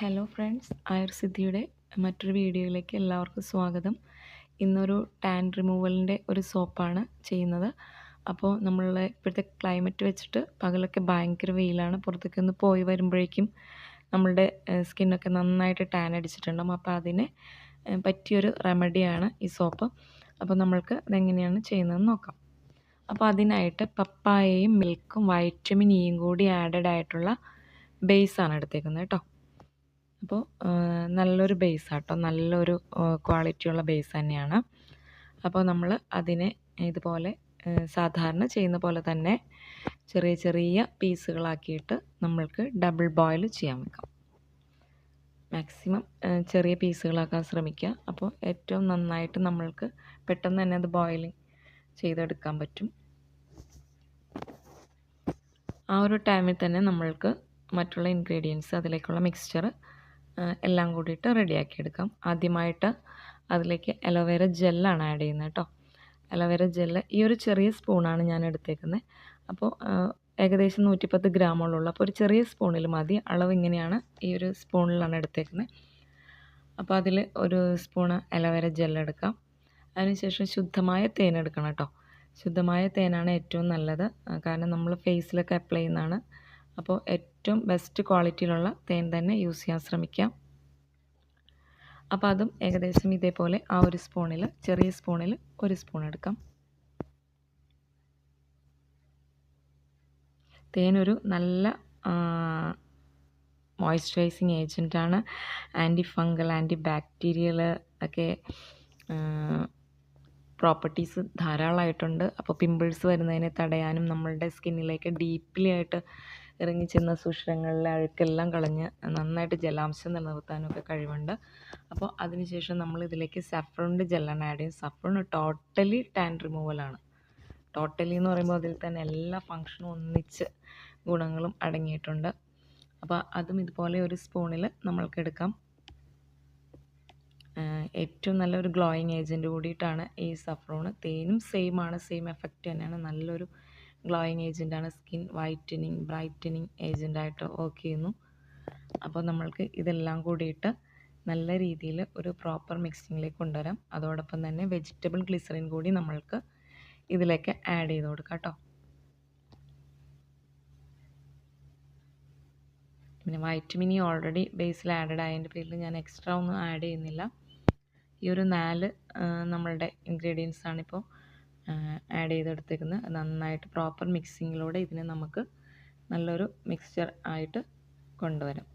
Hello friends ആയുർസിദ്ധിയുടെ മറ്റൊരു വീഡിയോയിലേക്ക് എല്ലാവർക്കും സ്വാഗതം. ഇന്നൊരു ടാൻ റിമൂവലിന്റെ ഒരു സോപ്പാണ് ചെയ്യുന്നത്. അപ്പോൾ നമ്മളുടെ ഇപ്പോഴത്തെ ക്ലൈമറ്റ് വെച്ചിട്ട് പകലൊക്കെ ഭയങ്കര വെയിലാണ്. പുറത്തേക്ക് ഒന്ന് പോയി വരുമ്പോഴേക്കും നമ്മളുടെ സ്കിന്നൊക്കെ നന്നായിട്ട് ടാൻ അടിച്ചിട്ടുണ്ടാകും അപ്പോൾ അതിന് പറ്റിയൊരു റെമഡിയാണ് ഈ സോപ്പ് അപ്പോൾ നമ്മൾക്ക് അതെങ്ങനെയാണ് ചെയ്യുന്നതെന്ന് നോക്കാം. അപ്പോൾ അതിനായിട്ട് പപ്പായയും മിൽക്കും വൈറ്റമിൻ ഇയും കൂടി ആഡഡ് ആയിട്ടുള്ള ബേസാണ് എടുത്തേക്കുന്നത് കേട്ടോ. അപ്പോൾ നല്ലൊരു ബേസ് ആട്ടോ നല്ലൊരു ക്വാളിറ്റിയുള്ള ബേസ് തന്നെയാണ്. അപ്പോൾ നമ്മൾ അതിനെ ഇതുപോലെ സാധാരണ ചെയ്യുന്ന പോലെ തന്നെ ചെറിയ ചെറിയ പീസുകളാക്കിയിട്ട് നമ്മൾക്ക് ഡബിൾ ബോയിൽ ചെയ്യാൻ വെക്കാം. മാക്സിമം ചെറിയ പീസുകളാക്കാൻ ശ്രമിക്കുക. അപ്പോൾ ഏറ്റവും നന്നായിട്ട് നമ്മൾക്ക് പെട്ടെന്ന് തന്നെ അത് ബോയിലിംഗ് ചെയ്തെടുക്കാൻ പറ്റും. ആ ഒരു ടൈമിൽ തന്നെ നമ്മൾക്ക് മറ്റുള്ള ഇൻഗ്രീഡിയൻസ് അതിലേക്കുള്ള മിക്സ്ചർ എല്ലാം കൂടിയിട്ട് റെഡിയാക്കി എടുക്കാം ആദ്യമായിട്ട് അതിലേക്ക് അലോവേര ജെല്ലാണ് ആഡ് ചെയ്യുന്നത് കേട്ടോ. അലോവേര ജെല്ല് ഈ ഒരു ചെറിയ സ്പൂണാണ് ഞാൻ എടുത്തേക്കുന്നത്. അപ്പോൾ ഏകദേശം നൂറ്റിപ്പത്ത് ഗ്രാമോളമുള്ളൂ അപ്പോൾ ഒരു ചെറിയ സ്പൂണിൽ മതി. അളവ് ഇങ്ങനെയാണ് ഈ ഒരു സ്പൂണിലാണ് എടുത്തേക്കുന്നത്. അപ്പോൾ അതിൽ ഒരു സ്പൂണ് അലോവേര ജെല്ലെടുക്കാം അതിനുശേഷം ശുദ്ധമായ തേൻ എടുക്കണം കേട്ടോ. ശുദ്ധമായ തേനാണ് ഏറ്റവും നല്ലത്. കാരണം നമ്മൾ ഫേസിലൊക്കെ അപ്ലൈ ചെയ്യുന്നതാണ്. അപ്പോൾ ഏറ്റവും ബെസ്റ്റ് ക്വാളിറ്റിയിലുള്ള തേൻ തന്നെ യൂസ് ചെയ്യാൻ ശ്രമിക്കാം. അപ്പോൾ അതും ഏകദേശം ഇതേപോലെ ആ ഒരു സ്പൂണിൽ ചെറിയ സ്പൂണിൽ ഒരു സ്പൂൺ എടുക്കാം. തേനൊരു നല്ല മോയ്സ്ചറൈസിങ് ഏജന്റാണ് ആന്റി ഫംഗൽ ആന്റി ബാക്ടീരിയൽ ഒക്കെ പ്രോപ്പർട്ടീസ് ധാരാളമായിട്ടുണ്ട് അപ്പോൾ പിമ്പിൾസ് വരുന്നതിനെ തടയാനും നമ്മളുടെ സ്കിന്നിലേക്ക് ഡീപ്ലി ആയിട്ട് ഇറങ്ങി ചെന്ന സുഷിരങ്ങളിലെ അഴുക്കെല്ലാം കളഞ്ഞ് നന്നായിട്ട് ജലാംശം നിലനിർത്താനൊക്കെ കഴിവുണ്ട്. അപ്പോൾ അതിനുശേഷം നമ്മൾ ഇതിലേക്ക് സഫ്രോണിന്റെ ജെല്ലാണ് ആഡ് ചെയ്യും സഫ്രോൺ ടോട്ടലി ടാൻ റിമൂവലാണ് ടോട്ടലി എന്ന് പറയുമ്പോൾ അതിൽ തന്നെ എല്ലാ ഫങ്ഷനും ഒന്നിച്ച് ഗുണങ്ങളും അടങ്ങിയിട്ടുണ്ട്. അപ്പോൾ അതും ഇതുപോലെ ഒരു സ്പൂണിൽ നമ്മൾക്ക് എടുക്കാം. ഏറ്റവും നല്ലൊരു ഗ്ലോയിങ് ഏജന്റ് കൂടിയിട്ടാണ് ഈ സഫ്രോണ് തേനും സെയിം ആണ് സെയിം എഫക്റ്റ് തന്നെയാണ്. നല്ലൊരു ഗ്ലോയിങ് ആണ്. സ്കിൻ വൈറ്റനിങ് ബ്രൈറ്റനിങ് ഏജന്റായിട്ട് വർക്ക് ചെയ്യുന്നു. അപ്പോൾ നമ്മൾക്ക് ഇതെല്ലാം കൂടിയിട്ട് നല്ല രീതിയിൽ ഒരു പ്രോപ്പർ മിക്സിങ്ങിലേക്ക് കൊണ്ടുവരാം. അതോടൊപ്പം തന്നെ വെജിറ്റബിൾ ഗ്ലിസറിൻ കൂടി നമ്മൾക്ക് ഇതിലേക്ക് ആഡ് ചെയ്ത് കൊടുക്കാം കേട്ടോ. പിന്നെ വൈറ്റമിൻ ഇ ഓൾറെഡി ബേസിൽ ആഡഡ് ആയതിന്റെ പേരിൽ ഞാൻ എക്സ്ട്രാ ഒന്നും ആഡ് ചെയ്യുന്നില്ല. ഈ ഒരു നാല് നമ്മളുടെ ഇൻഗ്രീഡിയൻസ് ആണിപ്പോൾ ആഡ് ചെയ്തെടുത്തേക്കുന്നത് നന്നായിട്ട് പ്രോപ്പർ മിക്സിങ്ങിലൂടെ ഇതിനെ നമുക്ക് നല്ലൊരു മിക്സ്ചർ ആയിട്ട് കൊണ്ടുവരാം.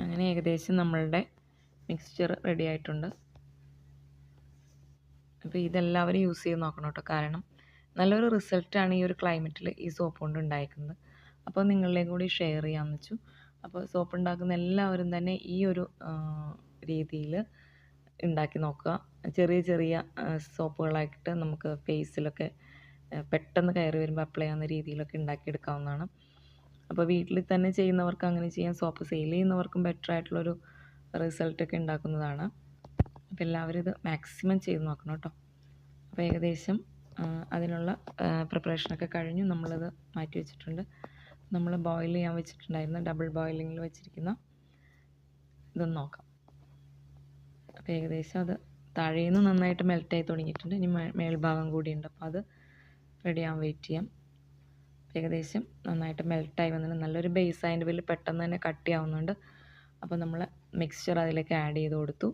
അങ്ങനെ ഏകദേശം നമ്മളുടെ മിക്സ്ചർ റെഡി ആയിട്ടുണ്ട്. അപ്പോൾ ഇതെല്ലാവരും യൂസ് ചെയ്ത് നോക്കണം കേട്ടോ. കാരണം നല്ലൊരു റിസൾട്ടാണ് ഈ ഒരു ക്ലൈമറ്റിൽ ഈ സോപ്പ് കൊണ്ട് ഉണ്ടായിരിക്കുന്നത് അപ്പോൾ നിങ്ങളുടെയും കൂടി ഷെയർ ചെയ്യാമെന്ന് വെച്ചു. അപ്പോൾ സോപ്പ് ഉണ്ടാക്കുന്ന എല്ലാവരും തന്നെ ഈ ഒരു രീതിയിൽ ഉണ്ടാക്കി നോക്കുക. ചെറിയ ചെറിയ സോപ്പുകളായിട്ട് നമുക്ക് ഫേസിലൊക്കെ പെട്ടെന്ന് കയറി വരുമ്പോൾ അപ്ലൈ ചെയ്യാവുന്ന രീതിയിലൊക്കെ ഉണ്ടാക്കിയെടുക്കാവുന്നതാണ്. അപ്പോൾ വീട്ടിൽ തന്നെ ചെയ്യുന്നവർക്ക് അങ്ങനെ ചെയ്യാം. സോപ്പ് സെയിൽ ചെയ്യുന്നവർക്കും ബെറ്റർ ആയിട്ടുള്ളൊരു റിസൾട്ടൊക്കെ ഉണ്ടാക്കുന്നതാണ്. അപ്പോൾ എല്ലാവരും ഇത് മാക്സിമം ചെയ്ത് നോക്കണം കേട്ടോ. അപ്പോൾ ഏകദേശം അതിനുള്ള പ്രിപ്പറേഷനൊക്കെ കഴിഞ്ഞു. നമ്മളത് മാറ്റി വെച്ചിട്ടുണ്ട്. നമ്മൾ ബോയിൽ ചെയ്യാൻ വെച്ചിട്ടുണ്ടായിരുന്ന ഡബിൾ ബോയിലിങ്ങിൽ വെച്ചിരിക്കുന്ന ഇതൊന്ന് നോക്കാം. അപ്പോൾ ഏകദേശം അത് താഴേന്ന് നന്നായിട്ട് മെൽറ്റായി തുടങ്ങിയിട്ടുണ്ട്. ഇനി മേൽഭാഗം കൂടിയുണ്ട്. അപ്പോൾ അത് റെഡി ആകാൻ വെയിറ്റ് ചെയ്യാം. ഏകദേശം നന്നായിട്ട് മെൽറ്റായി വന്നിട്ടുണ്ട്. നല്ലൊരു ബേസ് അതിന്റെ പേരിൽ പെട്ടെന്ന് തന്നെ കട്ടിയാവുന്നുണ്ട് അപ്പോൾ നമ്മൾ മിക്സ്ചർ അതിലേക്ക് ആഡ് ചെയ്ത് കൊടുത്തു.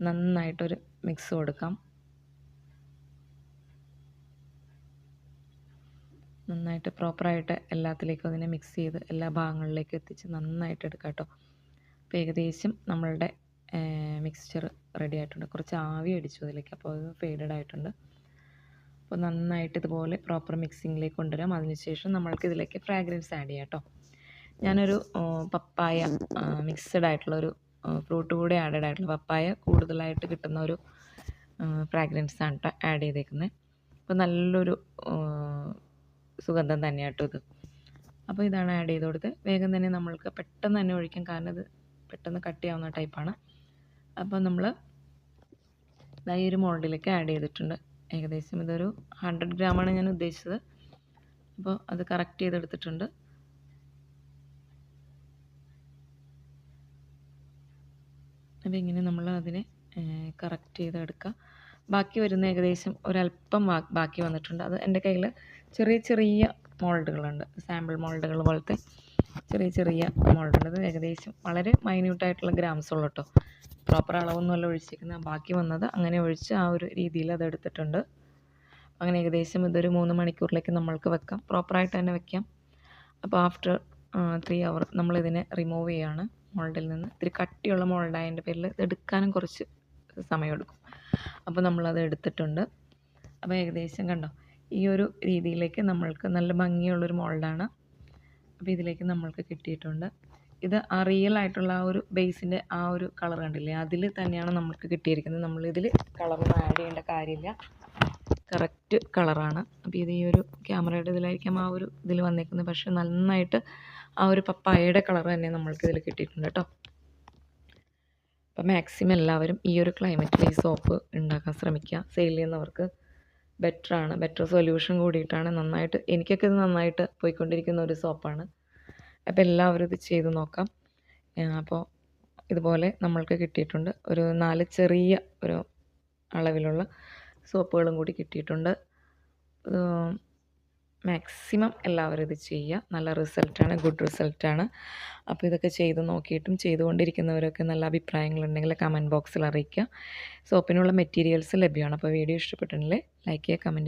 നന്നായിട്ടൊരു മിക്സ് കൊടുക്കാം. നന്നായിട്ട് പ്രോപ്പറായിട്ട് എല്ലാത്തിലേക്കും അതിനെ മിക്സ് ചെയ്ത് എല്ലാ ഭാഗങ്ങളിലേക്കും എത്തിച്ച് നന്നായിട്ട് എടുക്കാം കേട്ടോ. അപ്പോൾ ഏകദേശം നമ്മളുടെ മിക്സ്ചർ റെഡി ആയിട്ടുണ്ട്. കുറച്ച് ആവി അടിച്ചു അതിലേക്ക്. അപ്പോൾ അത് ഫെയ്ഡഡ് ആയിട്ടുണ്ട്. അപ്പോൾ നന്നായിട്ട് ഇതുപോലെ പ്രോപ്പർ മിക്സിങ്ങിലേക്ക് കൊണ്ടുവരാം. അതിനുശേഷം നമ്മൾക്ക് ഇതിലേക്ക് ഫ്രാഗ്രൻസ് ആഡ് ചെയ്യാം കേട്ടോ. ഞാനൊരു പപ്പായ മിക്സഡ് ആയിട്ടുള്ള ഒരു ഫ്രൂട്ട് കൂടി ആഡഡ് ആയിട്ടുള്ള പപ്പായ കൂടുതലായിട്ട് കിട്ടുന്ന ഒരു ഫ്രാഗ്രൻസ് ആണ് കേട്ടോ ആഡ് ചെയ്തേക്കുന്നത് അപ്പോൾ നല്ലൊരു സുഗന്ധം തന്നെയാണ് കേട്ടോ ഇത്. അപ്പോൾ ഇതാണ് ആഡ് ചെയ്ത് കൊടുത്ത് വേഗം തന്നെ നമ്മൾക്ക് പെട്ടെന്ന് തന്നെ ഒഴിക്കാം. കാരണം ഇത് പെട്ടെന്ന് കട്ട് ചെയ്യാവുന്ന ടൈപ്പാണ് അപ്പോൾ നമ്മൾ ഈ ഒരു മോൾഡിലേക്ക് ആഡ് ചെയ്തിട്ടുണ്ട്. ഏകദേശം ഇതൊരു ഹൺഡ്രഡ് ഗ്രാമാണ് ഞാൻ ഉദ്ദേശിച്ചത്. അപ്പോൾ അത് കറക്റ്റ് ചെയ്തെടുത്തിട്ടുണ്ട്. അപ്പോൾ ഇങ്ങനെ നമ്മൾ അതിനെ കറക്റ്റ് ചെയ്തെടുക്കുക ബാക്കി വരുന്ന ഏകദേശം ഒരല്പം ബാക്കി വന്നിട്ടുണ്ട്. അത് എന്റെ കയ്യിൽ ചെറിയ ചെറിയ മോൾഡുകളുണ്ട്. സാമ്പിൾ മോൾഡുകൾ പോലത്തെ ചെറിയ ചെറിയ മോൾഡുണ്ട് അത് ഏകദേശം വളരെ മൈന്യൂട്ടായിട്ടുള്ള ഗ്രാംസ് ഉള്ളൂ കേട്ടോ പ്രോപ്പർ അളവൊന്നുമല്ല ഒഴിച്ചിരിക്കുന്നത്. ബാക്കി വന്നത് അങ്ങനെ ഒഴിച്ച് ആ ഒരു രീതിയിൽ അത് എടുത്തിട്ടുണ്ട്. അങ്ങനെ ഏകദേശം ഇതൊരു മൂന്ന് മണിക്കൂറിലേക്ക് നമ്മൾക്ക് വെക്കാം. പ്രോപ്പറായിട്ട് തന്നെ വെക്കാം. അപ്പോൾ ആഫ്റ്റർ ത്രീ അവർ നമ്മളിതിനെ റിമൂവ് ചെയ്യാണ്. മോൾഡിൽ നിന്ന് ഇത്തിരി കട്ടിയുള്ള മോൾഡായതിന്റെ പേരിൽ ഇത് എടുക്കാനും കുറച്ച് സമയമെടുക്കും അപ്പോൾ നമ്മളത് എടുത്തിട്ടുണ്ട്. അപ്പോൾ ഏകദേശം കണ്ടോ? ഈ ഒരു രീതിയിലേക്ക് നമ്മൾക്ക് നല്ല ഭംഗിയുള്ളൊരു മോൾഡാണ് അപ്പോൾ ഇതിലേക്ക് നമ്മൾക്ക് കിട്ടിയിട്ടുണ്ട്. ഇത് ആ റിയൽ ആയിട്ടുള്ള ആ ഒരു ബേസിന്റെ ആ ഒരു കളർ കണ്ടില്ലേ? അതിൽ തന്നെയാണ് നമുക്ക് കിട്ടിയിരിക്കുന്നത്. നമ്മളിതിൽ കളറൊന്നും ആഡ് ചെയ്യേണ്ട കാര്യമില്ല. കറക്റ്റ് കളറാണ് അപ്പോൾ ഇത് ഈ ഒരു ക്യാമറയുടെ ഇതിലായിരിക്കാം ആ ഒരു ഇതിൽ വന്നേക്കുന്നത്. പക്ഷേ നന്നായിട്ട് ആ ഒരു പപ്പായയുടെ കളർ തന്നെ നമ്മൾക്ക് ഇതിൽ കിട്ടിയിട്ടുണ്ട് കേട്ടോ. അപ്പോൾ മാക്സിമം എല്ലാവരും ഈ ഒരു ക്ലൈമറ്റിൽ ഈ സോപ്പ് ഉണ്ടാക്കാൻ ശ്രമിക്കുക. സെയിൽ ചെയ്യുന്നവർക്ക് ബെറ്ററാണ് ബെറ്റർ സൊല്യൂഷൻ കൂടിയിട്ടാണ് നന്നായിട്ട് എനിക്കൊക്കെ ഇത് നന്നായിട്ട് പോയിക്കൊണ്ടിരിക്കുന്ന ഒരു സോപ്പാണ് അപ്പോൾ എല്ലാവരും ഇത് ചെയ്ത് നോക്കാം. അപ്പോൾ ഇതുപോലെ നമ്മൾക്ക് കിട്ടിയിട്ടുണ്ട്. ഒരു നാല് ചെറിയ ഒരു അളവിലുള്ള സോപ്പുകളും കൂടി കിട്ടിയിട്ടുണ്ട്. മാക്സിമം എല്ലാവരും ഇത് ചെയ്യുക. നല്ല റിസൾട്ടാണ് ഗുഡ് റിസൾട്ടാണ്. അപ്പോൾ ഇതൊക്കെ ചെയ്ത് നോക്കിയിട്ടും ചെയ്തുകൊണ്ടിരിക്കുന്നവരൊക്കെ നല്ല അഭിപ്രായങ്ങളുണ്ടെങ്കിൽ കമന്റ് ബോക്സിൽ അറിയിക്കുക. സോപ്പിനുള്ള മെറ്റീരിയൽസ് ലഭ്യമാണ്. അപ്പോൾ വീഡിയോ ഇഷ്ടപ്പെട്ടിട്ടുണ്ടെങ്കിൽ ലൈക്ക് ചെയ്യുക കമന്റ്